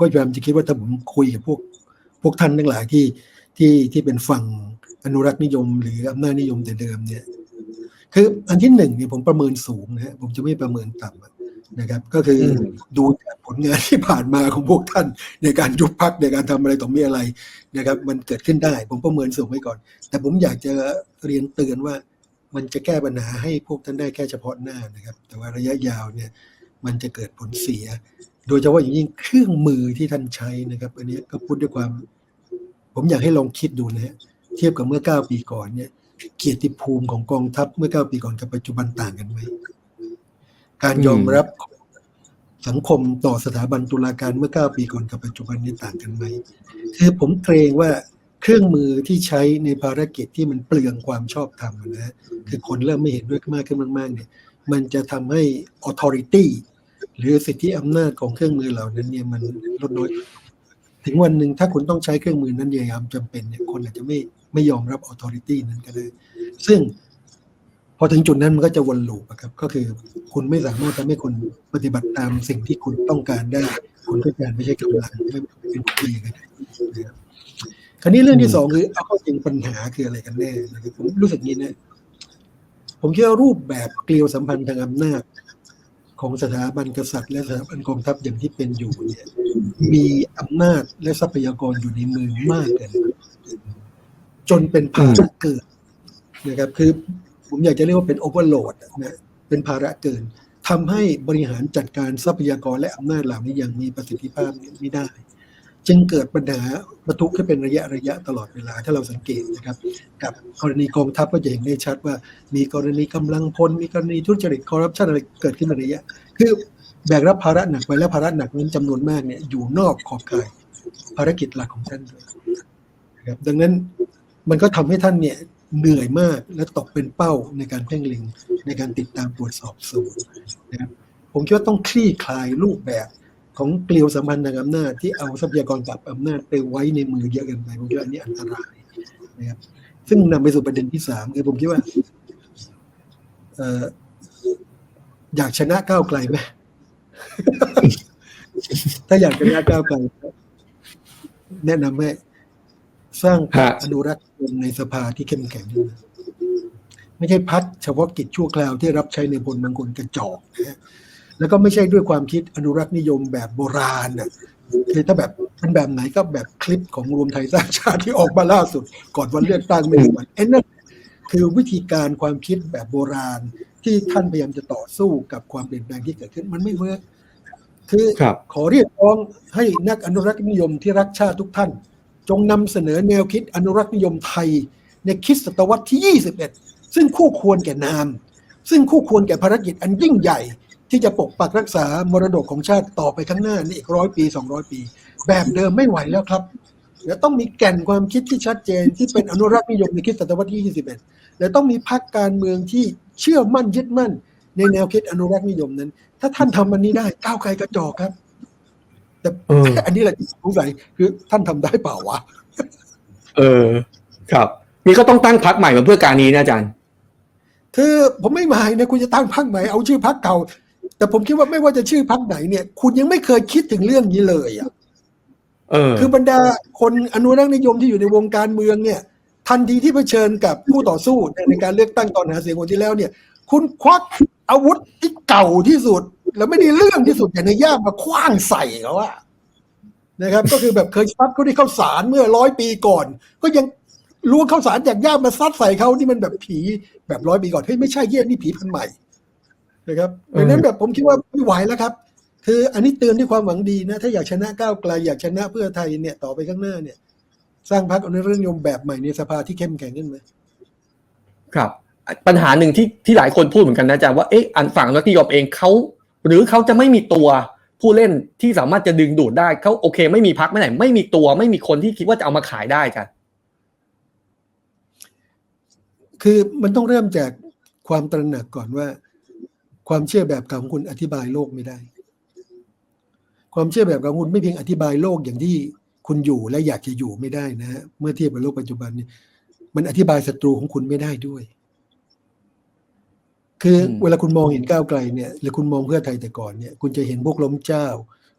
ก็พยายามจะคิดว่าถ้าผมคุยกับพวกพวกท่านทั้งหลายที่ที่ที่เป็นฝั่งอนุรักษ์นิยม หรืออำนาจนิยมแต่เดิมเนี่ย คืออันที่หนึ่งเนี่ยผมประเมินสูงนะฮะผมจะไม่ประเมินต่ำอะนะครับ ก็คืออมดูจากผลงานที่ผ่านมาของพวกท่าน ในการยุบพักในการทำอะไรต่อมีอะไรนะครับ มันเกิดขึ้นได้ ผมประเมินสูงไว้ก่อน แต่ผมอยากจะเรียนเตือนว่ามันจะแก้ปัญหาให้พวกท่านได้แค่เฉพาะหน้านะครับ แต่ว่าระยะยาวเนี่ย มันจะเกิดผลเสีย โดยเฉพาะอย่างยิ่งเครื่องมือที่ท่านใช้นะครับ อันนี้ก็พูดด้วยความ ผมอยากให้ลองคิดดูนะฮะเทียบกับเมื่อเก้าปีก่อนเนี่ยเกียรติภูมิของกองทัพเมื่อเก้าปีก่อนกับปัจจุบันต่างกันไหมการยอมรับสังคมต่อสถาบันตุลาการเมื่อเก้าปีก่อนกับปัจจุบันนี้ต่างกันไหมคือผมเกรงว่าเครื่องมือที่ใช้ในภารกิจที่มันเปลืองความชอบธรรมนะฮะคือคนเริ่มไม่เห็นด้วยมากขึ้นมาก ๆ เนี่ย มันจะทำให้ authority หรือสิทธิอำนาจของเครื่องมือเหล่านั้นเนี่ยมันลดน้อยถึงวันหนึ่งถ้าคุณต้องใช้เครื่องมือนั้นอย่างยามจำเป็นเนี่ยคนอาจจะไม่ไม่ยอมรับ authority นั้นก็ได้ซึ่งพอถึงจุดนั้นมันก็จะวนลูปครับ ก็คือคุณไม่สามารถทำให้คนปฏิบัติตามสิ่งที่คุณต้องการได้ คุณต้องการไม่ใช่กำลังไม่เป็นผีกันนะครับคราวนี้เรื่องที่สองคือเอาเข้าจริงปัญหาคืออะไรกันแน่นะครับผมรู้สึกงี้นะผมคิดว่ารูปแบบเกลียวสัมพันธ์ทางอำนาจ ของสถาบันกษัตริย์ และสถาบันกองทัพอย่างที่เป็นอยู่เนี่ยมีอำนาจและทรัพยากรอยู่ในมือมากเกินจนเป็นภาระเกินนะครับคือผมอยากจะเรียกว่าเป็นโอเวอร์โหลดนะเป็นภาระเกินทำให้บริหารจัดการทรัพยากรและอำนาจเหล่านี้อย่างมีประสิทธิภาพไม่ได้ จึงเกิดปัญหาประทุขึ้นเป็นระยะระยะตลอดเวลาถ้าเราสังเกตนะครับ กับกรณีกองทัพก็จะเห็นได้ชัดว่า มีกรณีกำลังพลมีกรณีทุจริตคอร์รัปชันอะไรเกิดขึ้นในระยะ คือแบกรับภาระหนักไปและภาระหนักนั้นจำนวนมากเนี่ยอยู่นอกขอบข่ายภารกิจหลักของท่านนะครับดังนั้นมันก็ทำให้ท่านเนี่ยเหนื่อยมากและตกเป็นเป้าในการเพ่งเล็งในการติดตามตรวจสอบสูงนะครับผมคิดว่าต้องคลี่คลายรูปแบบ ของเกลียวสัมพันธ์ทางอำนาจที่เอาทรัพยากรกับอำนาจไปไว้ในมือเยอะเกินไปผมคิดว่าอันนี้อันตรายนะครับซึ่งนำไปสู่ประเด็นที่สามคือผมคิดว่าเอ่ออยากชนะก้าวไกลไหมถ้าอยากชนะก้าวไกลแนะนำให้สร้างพรรคฮะอนุรักษ์นิยมในสภาที่เข้มแข็งขึ้นมาไม่ใช่พักเฉพาะกิจชั่วคราวที่รับใช้ในพลบางคนกระจอกนะฮะ แล้วก็ไม่ใช่ด้วยความคิดอนุรักษ์นิยมแบบโบราณน่ะคือถ้าแบบเป็นแบบไหนก็แบบคลิปของรวมไทยสร้างชาติที่ออกมาล่าสุด ก่อนวันเลือกตั้งไม่กี่วันไอ้นั่นคือวิธีการความคิดแบบโบราณที่ท่านพยายามจะต่อสู้กับความเปลี่ยนแปลงที่เกิดขึ้นมันไม่เวิร์กคือครับขอเรียกร้องให้นักอนุรักษ์นิยมที่รักชาติทุกท่าน จงนำเสนอแนวคิดอนุรักษ์นิยมไทย ในคริดศตวรรษที่ 21 ซึ่งคู่ควรแก่นาม ซึ่งคู่ควรแก่ภารกิจอันยิ่งใหญ่ ที่จะปกปักรักษามรดกของชาติต่อไปข้างหน้านี่อีกร้อยปี200ปี แบบเดิมไม่ไหวแล้วครับเดี๋ยวต้องมีแก่นความคิดที่ชัดเจนที่เป็นอนุรักษ์นิยมในคริดศตวรรษที่ 21 และต้องมีพรรคการเมืองที่เชื่อมั่นยึดมั่น ในแนวคิดอนุรักษ์นิยมนั้น ถ้าท่านทำมันนี้ได้ก้าวไกลกระจอกครับ แต่เอออันนี้แหละที่สงสัยคือท่านทำได้เปล่าวะเออ ครับนี่ก็ต้องตั้งพักใหม่มาเพื่อการนี้นะอาจารย์ คือผมไม่หมายนะคุณจะตั้งพรรคไหนเอาชื่อพรรคเก่า แต่ผมคิดว่าไม่ว่าจะชื่อพรรคไหนเนี่ย คุณยังไม่เคยคิดถึงเรื่องนี้เลยอะเออคือบรรดาคนอนุรักษ์นิยมที่อยู่ในวงการเมืองเนี่ย ทันทีที่เผชิญกับผู้ต่อสู้ในการเลือกตั้งตอนหาเสียงคนที่แล้วเนี่ย คุณควักอาวุธที่เก่าที่สุด แล้วไม่ได้เรื่องที่สุดอย่างในย่ามมาคว้างใส่เขาอะนะครับ ก็คือแบบเคยซัดเขาที่เข้าสารเมื่อร้อยปีก่อน ก็ยังล้วงเข้าสารจากย่ามมาซัดใส่เขานี่มันแบบผีแบบร้อยปีก่อนเฮ้ยไม่ใช่เยี่ยนี่ผีพันธุ์ใหม่ นะครับดังนั้นแบบผมคิดว่าไม่ไหวแล้วครับ คืออันนี้เตือนด้วยความหวังดีนะ ถ้าอยากชนะก้าวไกลอยากชนะเพื่อไทยเนี่ยต่อไปข้างหน้าเนี่ย สร้างพรรคอนุรักษ์นิยมแบบใหม่ในสภาที่เข้มแข็งขึ้นมาครับปัญหาหนึ่งที่ที่หลายคนพูดเหมือนกันนะอาจารย์ว่าเอ๊ะอันฝั่งรัฐนิยมเองเขาหรือเขาจะไม่มีตัวผู้เล่นที่สามารถจะดึงดูดได้เขาโอเค ไม่มีพักไม่ไหน ไม่มีตัวไม่มีคนที่คิดว่าจะเอามาขายได้กันคือมันต้องเริ่มจากความตระหนักก่อนว่า ความเชื่อแบบเก่าของคุณอธิบายโลกไม่ได้ ความเชื่อแบบเก่าของคุณไม่เพียงอธิบายโลกอย่างที่คุณอยู่และอยากจะอยู่ไม่ได้นะฮะเมื่อเทียบกับโลกปัจจุบันเนี่ยมันอธิบายศัตรูของคุณไม่ได้ด้วย คืออืมเวลาคุณมองเห็นก้าวไกลเนี่ยหรือคุณมองเพื่อไทยแต่ก่อนเนี่ย คุณจะเห็นพวกล้มเจ้า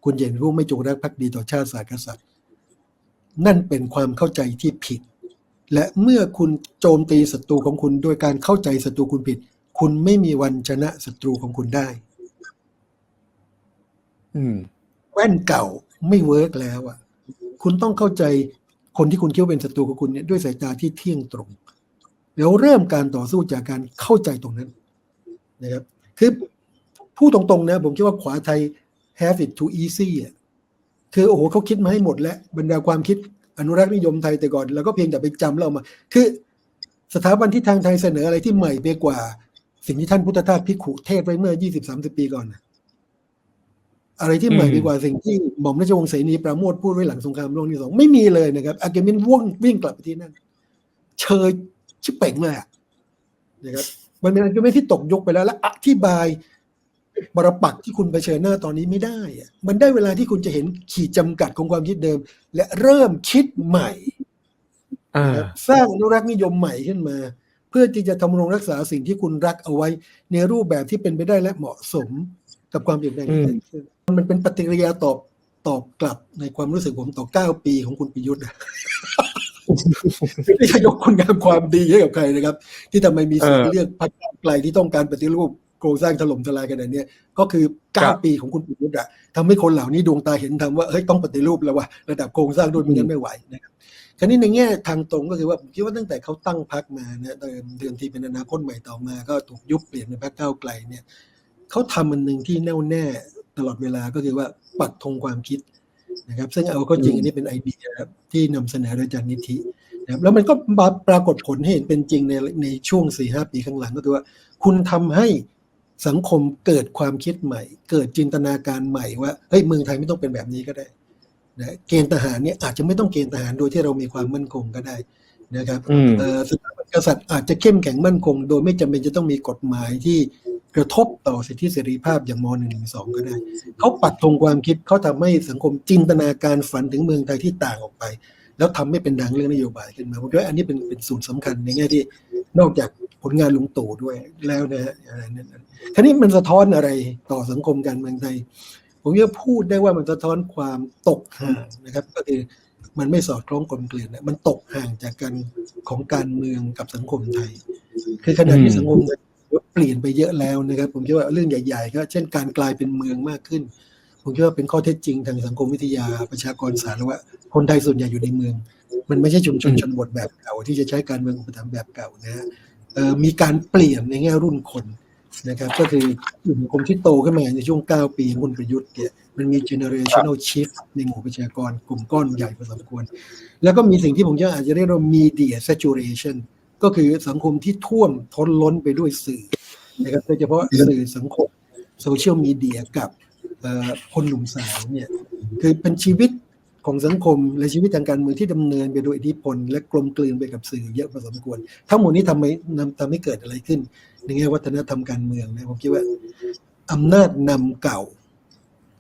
คุณอย่าเป็นผู้ไม่จงรักภักดีต่อชาติศาสตร์กษัตริย์ นั่นเป็นความเข้าใจที่ผิด และเมื่อคุณโจมตีศัตรูของคุณโดยการเข้าใจศัตรูคุณผิด คุณไม่มีวันชนะศัตรูของคุณได้ อืม แว่นเก่าไม่เวิร์กแล้วอะ คุณต้องเข้าใจคนที่คุณคิดว่าเป็นศัตรูของคุณเนี่ยด้วยสายตาที่เที่ยงตรง แล้วเริ่มการต่อสู้จากการเข้าใจตรงนั้น นะครับ คือพูดตรงๆนะ ผมคิดว่าขวาไทย have it too easy อะคือโอ้โหเขาคิดมาให้หมดแล้วบรรดาความคิดอนุรักษ์นิยมไทยแต่ก่อน แล้วก็เพียงแต่ไปจำเรามา คือสถาบันที่ทางไทยเสนออะไรที่ใหม่ไปกว่า สิ่งที่ท่านพุทธทาสพิกขุเทศไว้เมื่อ20-30ปีก่อนนะอะไรที่ใหม่อืมไปกว่าสิ่งที่หม่อมราชวงศ์เสนีปราโมทพูดไว้หลังสงครามโลกที่สองไม่มีเลยนะครับอาร์เกมินว่งวิ่งกลับไปที่นั่นเชยชิบเป่งเลยอะนะครับมันเป็นอาร์เกมินที่ตกยกไปแล้วและอธิบายบรปักษ์ที่คุณเผชิญหน้าตอนนี้ไม่ได้อะมันได้เวลาที่คุณจะเห็นขีดจำกัดของความคิดเดิม และเริ่มคิดใหม่อ่านะครับสร้างอนุรักษ์นิยมใหม่ขึ้นมา เพื่อที่จะทำรงรักษาสิ่งที่คุณรักเอาไว้ ในรูปแบบที่เป็นไปได้และเหมาะสมกับความเปลี่ยนแปลงที่อืมเกิดขึ้นมันเป็นปฏิกิริยาตอบตอบกลับในความรู้สึกผมต่อเก้าปีของคุณประยุทธ์นะไม่ใช่ยกคุณงามความดีให้กับใครนะครับ ที่ทำไมมีเสียงเออเลือกพรรคก้าวไกลที่ต้องการปฏิรูปโครงสร้างถล่มทลายขนาดเนี้ยก็คือครัเก้าบปีของคุณประยุทธ์อะทำให้คนเหล่านี้ดวงตาเห็นทำว่าเฮ้ยต้องปฏิรูปแล้วว่าระดับโครงสร้างด้วยไม่งั้นไม่ไหวนะครับ คราวนี้ในแง่ทางตรงก็คือว่าผมคิดว่าตั้งแต่เขาตั้งพรรคมาเนี่ยเดือนที่เป็นอนาคตใหม่ต่อมา ก็ถูกยุบเปลี่ยนเป็นพรรคก้าวไกลเนี่ยเขาทำมันหนึ่งที่แน่วแน่ตลอดเวลาก็คือว่าปักธงความคิดนะครับซึ่งเอาก็จริงอันนี้เป็นไอเดียครับที่นำเสนอโดยอาจารย์นิธินะครับแล้วมันก็ปรากฏผลให้เห็นเป็นจริงในในช่วงสี่ห้าปีข้างหลังก็คือว่า คุณทำให้สังคมเกิดความคิดใหม่ เกิดจินตนาการใหม่ว่าเฮ้ยเมืองไทยไม่ต้องเป็นแบบนี้ก็ได้ นะเกณฑ์ทหารเนี่ยอาจจะไม่ต้องเกณฑ์ทหารโดยที่เรามีความมั่นคงก็ได้นะครับอืมเอ่อสถาบันกษัตริย์อาจจะเข้มแข็งมั่นคง โดยไม่จำเป็นจะต้องมีกฎหมายที่กระทบต่อสิทธิเสรีภาพอย่างม .112 ก็ได้ เขาปักธงความคิดเขาทำให้สังคมจินตนาการฝันถึงเมืองไทยที่ต่างออกไป แล้วทำให้เป็นดังเรื่องนโยบายขึ้นมาผมคิดว่าอันนี้เป็นเป็นสูตรสำคัญในแง่ที่นอกจากผลงานลุงตู่ด้วยแล้วนะฮะอะไรนั่นนะคราวนี้มันสะท้อนอะไรต่อสังคมการเมืองไทย ผมจะพูดได้ว่ามันสะท้อนความตกห่างนะครับ ก็คือมันไม่สอดคล้องกลมเกลื่อนนะมันตกห่างจากกันของการเมืองกับสังคมไทย คือขณะที่อืมสังคมไทยเปลี่ยนไปเยอะแล้วนะครับ ผมคิดว่าเรื่องใหญ่ ๆ ก็เช่นการกลายเป็นเมืองมากขึ้น ผมคิดว่าเป็นข้อเท็จจริงทางสังคมวิทยาประชากรศาสตร์แล้วว่าคนไทยส่วนใหญ่อยู่ในเมือง มันไม่ใช่ชุมชนชนบทแบบเก่าที่จะใช้การเมืองอุปถัมภ์แบบเก่านะฮะเอ่อมีการเปลี่ยนในแง่รุ่นคน นะครับก็คือกลุ่มคนที่โตขึ้นมาในช่วง 9 ปีของคุณประยุทธ์เนี่ยมันมี generational shift ในหมู่ประชากรกลุ่มก้อนใหญ่พอสมควร แล้วก็มีสิ่งที่ผมจะอาจจะเรียกว่า media saturation ก็คือสังคมที่ท่วมท้นล้นไปด้วยสื่อนะครับโดยเฉพาะสื่อสังคมโซเชียลมีเดียกับเอ่อคนหนุ่มสาวเนี่ยคือเป็นชีวิต ของสังคมและชีวิตทางการเมืองที่ดำเนินไปโดยอิทธิพล และกลมกลืนไปกับสื่อเยอะพอสมควร ทั้งหมดนี้ทำให้นำทำให้เกิดอะไรขึ้น ในแง่วัฒนธรรมการเมืองนะผมคิดว่าอำนาจนำเก่า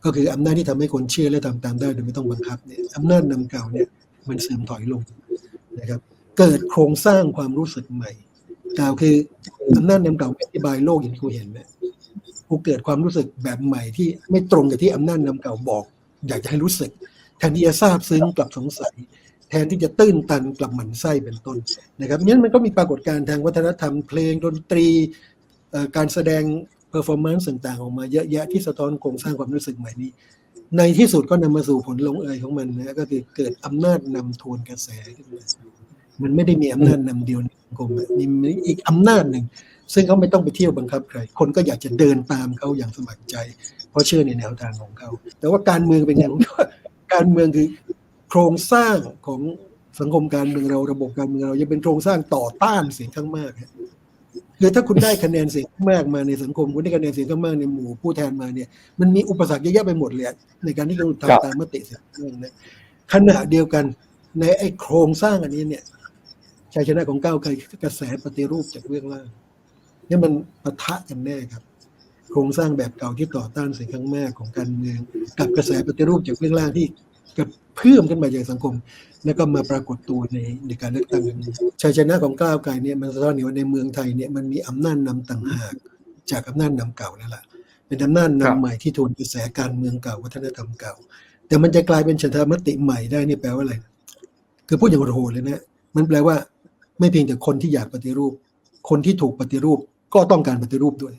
ก็คืออำนาจที่ทำให้คนเชื่อและทำตามได้โดยไม่ต้องบังคับเนี่ยอำนาจนำเก่าเนี่ยมันเสื่อมถอยลงนะครับ เกิดโครงสร้างความรู้สึกใหม่กล่าวคืออำนาจนำเก่าอธิบายโลกอย่างที่กูเห็นไหมกูเกิดความรู้สึกแบบใหม่ที่ไม่ตรงกับที่อำนาจนำเก่าบอก อยากจะให้รู้สึก แทนที่จะทราบซึ้งกลับสงสัย แทนที่จะตื้นตันกลับหมั่นไส้เป็นต้นนะครับงั้นมันก็มีปรากฏการณ์ทางวัฒนธรรมเพลงดนตรีการแสดงเพอร์ฟอร์แมนซ์ต่างๆออกมาเยอะแยะที่สะท้อนโครงสร้างความรู้สึกใหม่นี้ ในที่สุดก็นำมาสู่ผลลงเอยของมันนะก็คือเกิดอำนาจนำทวนกระแส มันไม่ได้มีอำนาจนำเดียวในสังคมมีอีกอำนาจหนึ่ง ซึ่งเขาไม่ต้องไปเที่ยวบังคับใคร คนก็อยากจะเดินตามเขาอย่างสมัครใจ เพราะเชื่อในแนวทางของเขา แต่ว่าการเมืองเป็นไงผมว่า การเมืองคือโครงสร้างของสังคมการเมืองเราระบบการเมืองเรายังเป็นโครงสร้างต่อต้านเสียงข้างมากฮะคือถ้าคุณได้คะแนนเสียงมากมาในสังคมคุณได้คะแนนเสียงข้างมากในหมู่ผู้แทนมาเนี่ยมันมีอุปสรรคเยอะแยะไปหมดเลยในการที่จะทำตามมติเสียงข้างมากนะขณะเดียวกันในไอ้โครงสร้างอันนี้เนี่ยชัยชนะของก้าวไกลกระแสปฏิรูปจากเบื้องล่างนี่มันปะทะกันแน่ครับ โครงสร้างแบบเก่าที่ต่อต้านเสียงข้างมากของการเมือง กับกระแสปฏิรูปจากเบื้องล่างที่กระเพื่อมขึ้นมาจากสังคม แล้วก็มาปรากฏตัวในในการเลือกตั้งชัยชนะของก้าวไกลเนี่ยมันสะท้อนเห็นว่าในเมืองไทยเนี่ยมันมีอำนาจนำต่างหาก จากอำนาจนำเก่านั่นแหละเป็นอำนาจนำใหม่ที่ทวนกระแสการเมืองเก่าวัฒนธรรมเก่า แต่มันจะกลายเป็นฉันทามติใหม่ได้นี่แปลว่าอะไร คือพูดอย่างโหดเลยนะมันแปลว่า ไม่เพียงแต่คนที่อยากปฏิรูป คนที่ถูกปฏิรูปก็ต้องการปฏิรูปด้วย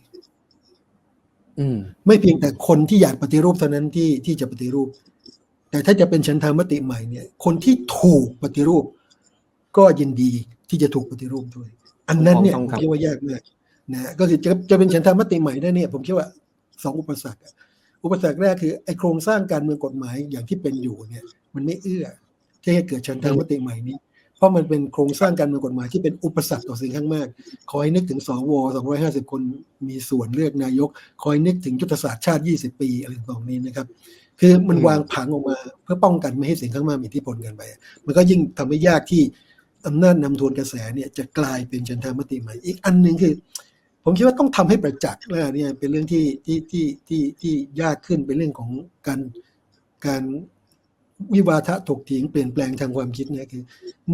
ไม่เพียงแต่คนที่อยากปฏิรูปเท่านั้นที่ที่จะปฏิรูป แต่ถ้าจะเป็นฉันทามติใหม่เนี่ย คนที่ถูกปฏิรูป ก็ยินดีที่จะถูกปฏิรูปด้วย อันนั้นเนี่ยต้ผองมครับคิดว่ายากมากนะก็คือจะจะเป็นฉันทามติใหม่ได้เนี่ย ผมคิดว่าสองอุปสรรคอะอุปสรรคแรกคือไอ้โครงสร้างการเมืองกฎหมายอย่างที่เป็นอยู่เนี่ย มันไม่เอื้อที่ให้เกิดฉันทามติใหม่นี้ เพราะมันเป็นโครงสร้างการเมืองกฎหมายที่เป็นอุปสรรคต่อเสียงข้างมาก คอยนึกถึงสว250 คนมีส่วนเลือกนายก คอยนึกถึงยุทธศาสตร์ชาติ 20 ปีอะไรต่างนี้นะครับ คือมันวางผังออกมาเพื่อป้องกันไม่ให้เสียงข้างมากมีอิทธิพลกันไป มันก็ยิ่งทำให้ยากที่อำนาจนำทวนกระแสเนี่ยจะกลายเป็นฉันทามติใหม่ อีกอันหนึ่งคือ ผมคิดว่าต้องทำให้ประจักษ์นะเนี่ยเป็นเรื่องที่ที่ที่ที่ที่ยากขึ้นเป็นเรื่องของการการ วิวาทะถกเถียงเปลี่ยนแปลงทางความคิดเนี่ยคือ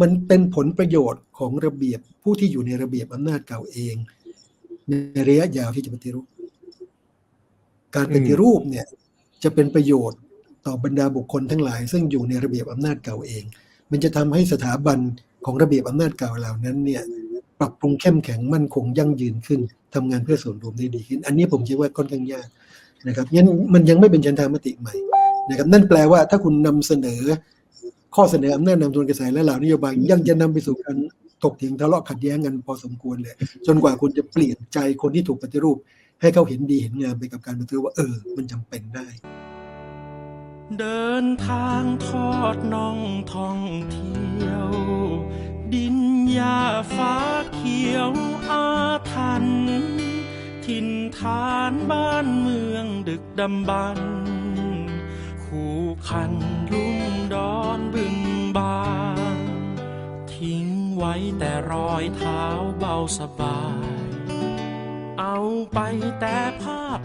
มันเป็นผลประโยชน์ของระเบียบผู้ที่อยู่ในระเบียบอำนาจเก่าเอง ในระยะยาวที่จะปฏิรูป การปฏิรูปเนี่ยจะเป็นประโยชน์ต่อบรรดาบุคคลทั้งหลาย ซึ่งอยู่ในระเบียบอำนาจเก่าเอง มันจะทำให้สถาบันของระเบียบอำนาจเก่าเหล่านั้นเนี่ยปรับปรุงเข้มแข็งมั่นคงยั่งยืนขึ้นทำงานเพื่อส่วนรวมได้ดีขึ้น อันนี้ผมคิดว่าค่อนข้างยากนะครับงั้นมันยังไม่เป็นชันธามติใหม่ นะครับนั่นแปลว่าถ้าคุณนำเสนอ ข้อเสนออำนาจนำทวนกระแสและเหล่านโยบายยังจะนำไปสู่การถกเถียงทะเลาะขัดแย้งกันพอสมควรเลย จนกว่าคุณจะเปลี่ยนใจคนที่ถูกปฏิรูป ให้เขาเห็นดีเห็นงามไปกับการปฏิรูปว่าเออ มันจำเป็นได้ เดินทางทอดน่องท่องเที่ยว ดินหญ้าฟ้าเขียวอาทัน ถิ่นฐานบ้านเมืองดึกดำบรร คันลุ่มดอนบึงบานทิ้งไว้แต่รอยเท้าเบาสบาย เอาไปแต่ภาพ